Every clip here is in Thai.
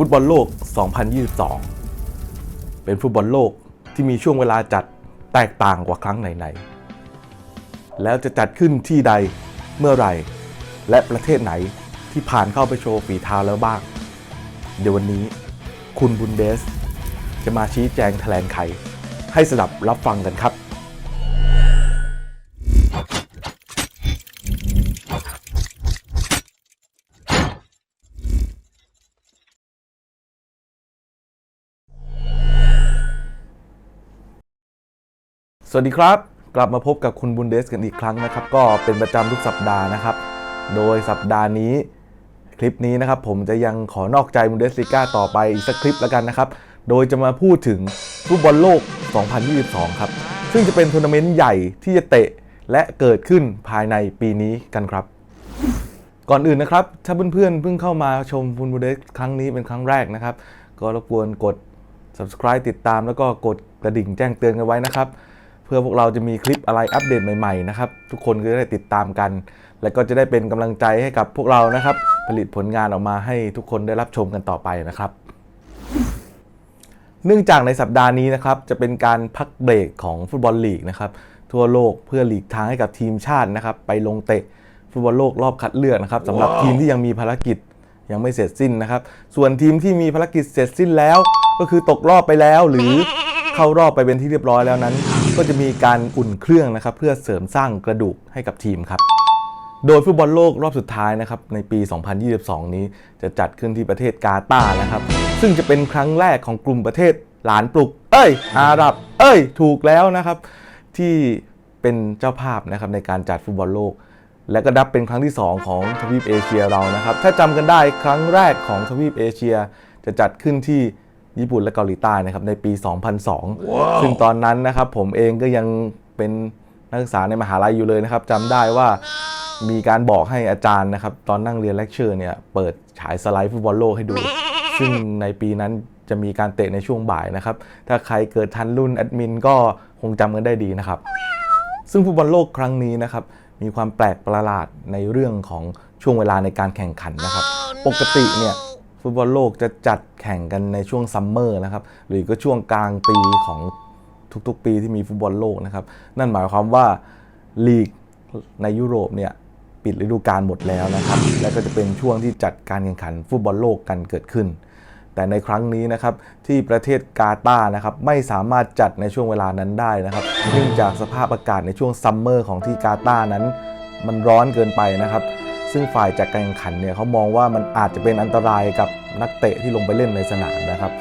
ฟุตบอลโลก 2022 เป็นฟุตบอลโลกที่มีช่วงเวลาจัดแตกต่างกว่าครั้งไหนๆ แล้วจะจัดขึ้นที่ใดเมื่อไหร่ และประเทศไหนที่ผ่านเข้าไปโชว์ฝีเท้าแล้วบ้าง เดี๋ยววันนี้คุณบุนเดส จะมาชี้แจงแถลงไขให้สดับรับฟังกันครับ สวัสดีครับ กลับมาพบกับคุณบุนเดสกันอีกครั้งนะครับ ก็เป็นประจำทุกสัปดาห์นะครับ โดยสัปดาห์นี้คลิปนี้นะครับ ผมจะยังขอนอกใจบุนเดสลิก้าต่อไปอีกสักคลิปแล้วกันนะครับ โดยจะมาพูดถึงฟุตบอลโลก 2022 ครับ ซึ่งจะเป็นทัวร์นาเมนต์ใหญ่ที่จะเตะและเกิดขึ้นภายในปีนี้กันครับ ก่อนอื่นนะครับ ถ้าเพื่อนๆเพิ่งเข้ามาชมฟุตบอลเดสครั้งนี้เป็นครั้งแรกนะครับ ก็รบกวนกด subscribe ติดตามแล้วก็กดกระดิ่งแจ้งเตือนกันไว้นะครับ เพื่อพวกเราจะมีคลิปอะไรอัปเดตใหม่ๆนะครับ ทุกคนก็จะได้ติดตามกัน และก็จะได้เป็นกำลังใจให้กับพวกเรานะครับ ผลิตผลงานออกมาให้ทุกคนได้รับชมกันต่อไปนะครับ เนื่องจากในสัปดาห์นี้นะครับจะเป็นการพักเบรกของฟุตบอลลีกนะครับทั่วโลกเพื่อหลีกทางให้กับทีมชาตินะครับ ไปลงเตะฟุตบอลโลกรอบคัดเลือกนะครับสำหรับทีมที่ยังมีภารกิจยังไม่เสร็จสิ้นนะครับ ส่วนทีมที่มีภารกิจเสร็จสิ้นแล้ว ก็คือตกรอบไปแล้ว หรือเข้ารอบไปเป็นที่เรียบร้อยแล้วนั้น ก็จะมีการอุ่นเครื่องนะครับเพื่อเสริมสร้างกระดูกให้กับทีมครับ โดยฟุตบอลโลกรอบสุดท้ายนะครับในปี 2022 นี้จะจัดขึ้นที่ประเทศกาตาร์นะครับ ซึ่งจะเป็นครั้งแรกของกลุ่มประเทศหลานปลุก เอ้ย อาหรับ เอ้ย ถูกแล้วนะครับ ที่เป็นเจ้าภาพนะครับในการจัดฟุตบอลโลก และก็นับเป็นครั้งที่ 2 ของทวีปเอเชียเรานะครับ ถ้าจำกันได้ครั้งแรกของทวีปเอเชีย จะจัดขึ้นที่ ญี่ปุ่นและเกาหลีใต้นะครับในปี 2002ซึ่งตอนนั้นนะครับผมเองก็ยังเป็นนักศึกษาในมหาลัยอยู่เลยนะครับจำได้ว่ามีการบอกให้อาจารย์นะครับ ตอนนั่งเรียนเลคเชอร์เนี่ยเปิดฉายสไลด์ฟุตบอลโลกให้ดู ซึ่งในปีนั้นจะมีการเตะในช่วงบ่ายนะครับ ถ้าใครเกิดทันรุ่นแอดมินก็คงจำกันได้ดีนะครับ ซึ่งฟุตบอลโลกครั้งนี้นะครับ มีความแปลกประหลาดในเรื่องของช่วงเวลาในการแข่งขันนะครับ ปกติเนี่ย ฟุตบอลโลกจะจัดแข่งกันในช่วงซัมเมอร์นะครับ หรือก็ช่วงกลางปีของทุกๆ ปีที่มีฟุตบอลโลกนะครับ นั่นหมายความว่าลีกในยุโรปเนี่ยปิดฤดูกาลหมดแล้วนะครับ และก็จะเป็นช่วงที่จัดการแข่งขันฟุตบอลโลกกันเกิดขึ้น แต่ในครั้งนี้นะครับที่ประเทศกาตาร์นะครับไม่สามารถจัดในช่วงเวลานั้นได้นะครับ เนื่องจากสภาพอากาศในช่วงซัมเมอร์ของที่กาตาร์นั้น มันร้อนเกินไปนะครับ ซึ่งฝ่ายจัดการแข่งขันเนี่ยเขามองว่ามันอาจจะเป็นอันตรายกับนักเตะที่ลงไปเล่นในสนามนะครับ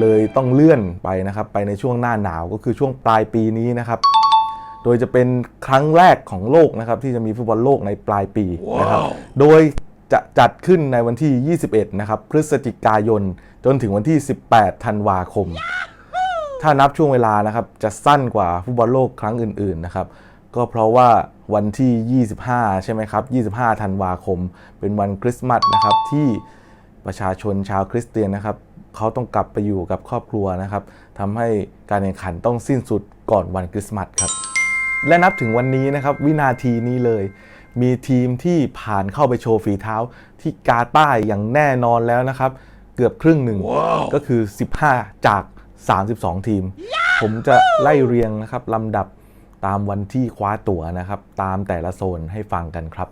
เลยต้องเลื่อนไปนะครับไปในช่วงหน้าหนาวก็คือช่วงปลายปีนี้นะครับ โดยจะเป็นครั้งแรกของโลกนะครับที่จะมีฟุตบอลโลกในปลายปีนะครับ โดยจะจัดขึ้นในวันที่ 21 นะครับ พฤศจิกายน จนถึงวันที่ 18 ธันวาคม ถ้านับช่วงเวลานะครับ จะสั้นกว่าฟุตบอลโลกครั้งอื่น ๆ นะครับ ก็เพราะว่าวันที่ 25 ใช่ไหมครับ 25 ธันวาคม เป็นวันคริสต์มาสนะครับที่ประชาชนชาวคริสเตียนนะครับเขาต้องกลับไปอยู่กับครอบครัวนะครับทำให้การแข่งขันต้องสิ้นสุดก่อนวันคริสต์มาสครับ และนับถึงวันนี้นะครับ วินาทีนี้เลย มีทีมที่ผ่านเข้าไปโชว์ฝีเท้า ที่กาตาร์อย่างแน่นอนแล้วนะครับ เกือบครึ่งหนึ่งก็คือ 15 จาก 32 ทีมผมจะไล่เรียงนะครับลำดับ ตามวันที่คว้าตั๋วนะครับ ตามแต่ละโซนให้ฟังกันครับ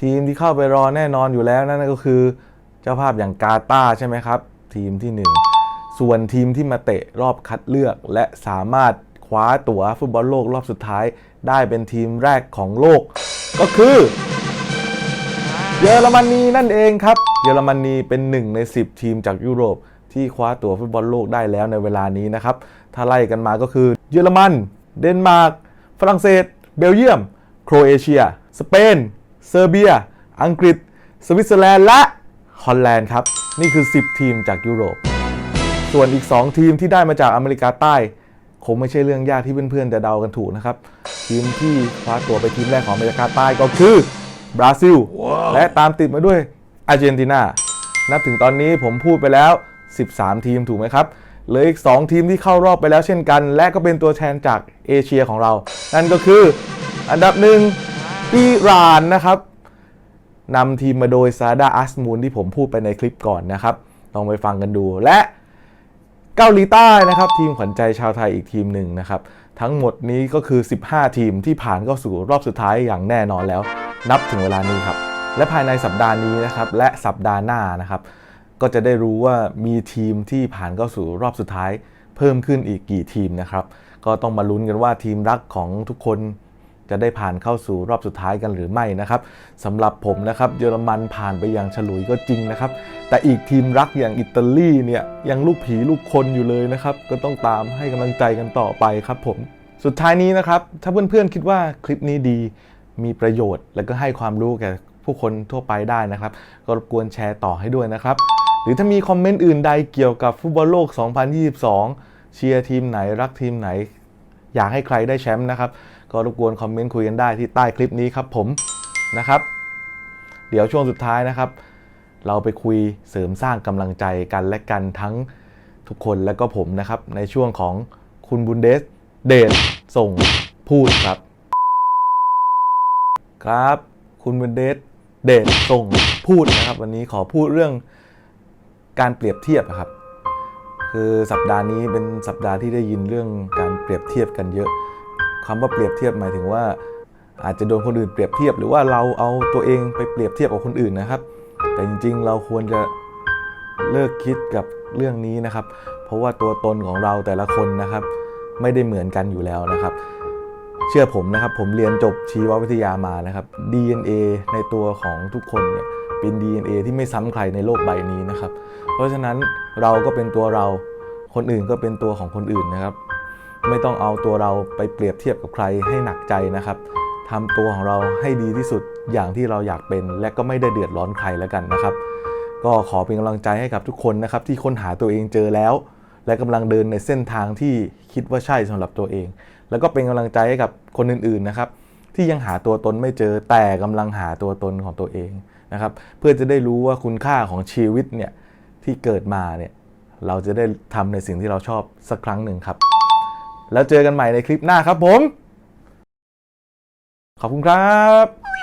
ทีมที่เข้าไปรอแน่นอนอยู่แล้วนั่นก็คือ เจ้าภาพอย่างกาตาใช่ไหมครับ ทีมที่ 1 ส่วนทีมที่มาเตะรอบคัดเลือก และสามารถคว้าตั๋วฟุตบอลโลกรอบสุดท้าย ได้เป็นทีมแรกของโลก ก็คือ เยอรมนีนั่นเองครับ เยอรมนีเป็นหนึ่งใน 10 ทีมจากยุโรป ที่คว้าตั๋วฟุตบอลโลกได้แล้วในเวลานี้นะครับถ้าไล่กันมาก็คือ เยอรมัน เดนมาร์ก ฝรั่งเศส เบลเยียม โครเอเชีย สเปน เซอร์เบีย อังกฤษ สวิตเซอร์แลนด์ และฮอลแลนด์ครับ นี่คือ 10 ทีมจากยุโรป ส่วนอีก 2 ทีมที่ได้มาจากอเมริกาใต้ คงไม่ใช่เรื่องยากที่เพื่อนๆจะเดากันถูกนะครับ ทีมที่คว้าตัวไปทีมแรกของอเมริกาใต้ก็คือบราซิลและตามติดมาด้วยอาร์เจนตินา นับถึงตอนนี้ผมพูดไปแล้ว 13 ทีมถูกไหมครับ เหลืออีก 2 ทีมที่เข้ารอบไปแล้วเช่นกัน และก็เป็นตัวแทนจากเอเชียของเรา นั่นก็คืออันดับหนึ่งอิหร่านนะครับนำทีมมาโดยซาดาอัสมูนที่ผมพูดไปในคลิปก่อนนะครับตลองไปฟังกันดูและเกาหลีใต้นะครับทีมขวัญใจชาวไทยอีกทีมหนึ่งนะครับ ทั้งหมดนี้ก็คือ 15 ทีมที่ผ่านเข้าสู่รอบสุดท้ายอย่างแน่นอนแล้ว นับถึงเวลานี้ครับ และภายในสัปดาห์นี้นะครับและสัปดาห์หน้านะครับ ก็จะได้รู้ว่ามีทีมที่ผ่านเข้าสู่รอบสุดท้ายเพิ่มขึ้นอีกกี่ทีมนะครับ ก็ต้องมาลุ้นกันว่าทีมรักของทุกคนจะได้ผ่านเข้าสู่รอบสุดท้ายกันหรือไม่นะครับสำหรับผมนะครับเยอรมันผ่านไปอย่างฉลุยก็จริงนะครับ แต่อีกทีมรักอย่างอิตาลีเนี่ยยังลูกผีลูกคนอยู่เลยนะครับ ก็ต้องตามให้กำลังใจกันต่อไปครับผมสุดท้ายนี้นะครับ ถ้าเพื่อนๆคิดว่าคลิปนี้ดีมีประโยชน์ และก็ให้ความรู้แก่ผู้คนทั่วไปได้นะครับ ก็รบกวนแชร์ต่อให้ด้วยนะครับ หรือถ้ามีคอมเมนต์อื่นใดเกี่ยวกับฟุตบอลโลก 2022 เชียร์ทีมไหนรักทีมไหน อยากให้ใครได้แชมป์นะครับ ก็รบกวนคอมเมนต์คุยกันได้ที่ใต้คลิปนี้ครับผมนะครับ เดี๋ยวช่วงสุดท้ายนะครับ เราไปคุยเสริมสร้างกำลังใจกันและกันทั้งทุกคนและก็ผมนะครับในช่วงของคุณบุนเดสเดชส่งพูดครับ ครับ คุณบุนเดสเดชส่งพูดนะครับ วันนี้ขอพูดเรื่อง การเปรียบเทียบครับ คือสัปดาห์นี้เป็นสัปดาห์ที่ได้ยินเรื่องการเปรียบเทียบกันเยอะคำว่าเปรียบเทียบหมายถึงว่า อาจจะโดนคนอื่นเปรียบเทียบ หรือว่าเราเอาตัวเองไปเปรียบเทียบกับคนอื่นนะครับ แต่จริงๆ เราควรจะเลิกคิดกับเรื่องนี้นะครับ เพราะว่าตัวตนของเราแต่ละคนนะครับ ไม่ได้เหมือนกันอยู่แล้วนะครับ เชื่อผมนะครับ ผมเรียนจบชีววิทยามานะครับ DNA ในตัวของทุกคนเนี่ย เป็น DNA ที่ไม่ซ้ำใครในโลกใบนี้นะครับ เพราะฉะนั้นเราก็เป็นตัวเรา คนอื่นก็เป็นตัวของคนอื่นนะครับ ไม่ต้องเอาตัวเราไปเปรียบเทียบกับใครให้หนักใจนะครับทำตัวของเราให้ดีที่สุดอย่างที่เราอยากเป็น และก็ไม่ได้เดือดร้อนใครแล้วกันนะครับ ก็ขอเป็นกำลังใจให้กับทุกคนนะครับที่ค้นหาตัวเองเจอแล้ว และกำลังเดินในเส้นทางที่คิดว่าใช่สำหรับตัวเอง แล้วก็เป็นกำลังใจให้กับคนอื่นๆนะครับที่ยังหาตัวตนไม่เจอแต่กำลังหาตัวตนของตัวเอง นะครับเพื่อจะได้รู้ว่าคุณค่าของชีวิตเนี่ยที่เกิดมาเนี่ยเราจะได้ทำในสิ่งที่เราชอบสักครั้งหนึ่งครับ แล้วเจอกันใหม่ในคลิปหน้าครับผม ขอบคุณครับ